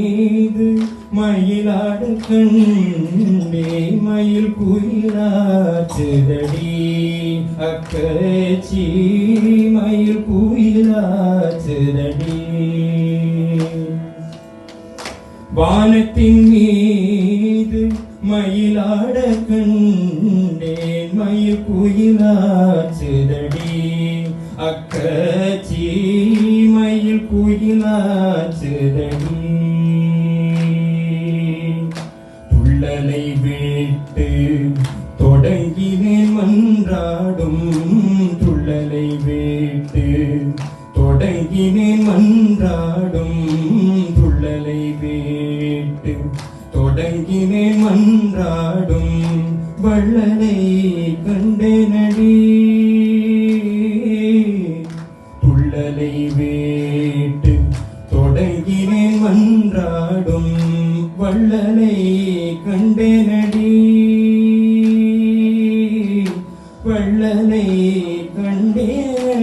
மீது மயிலாடு கண்ணே மயில் குயிலாச்சுதடி அக்கச்சி மயில் குயிலாச்சுதடி வானத்தின் மீது மயிலாட கண்டேன் மயில் குயிலாச்சுதடி அக்கச்சி மயில் குயிலாச்சுதடி விட்டு தொடங்கினேன் மன்றாடும் துள்ளலை விட்டு. தொடங்கினேன் மன்றாடும் துள்ளலை விட்டு. தொடங்கினேன் மன்றாடும் வள்ளலை கண்டேனடி. துள்ளலை வேட்டு. தொடங்கினேன் மன்றாடும் வள்ளலை கள்ளனை கண்டேன்.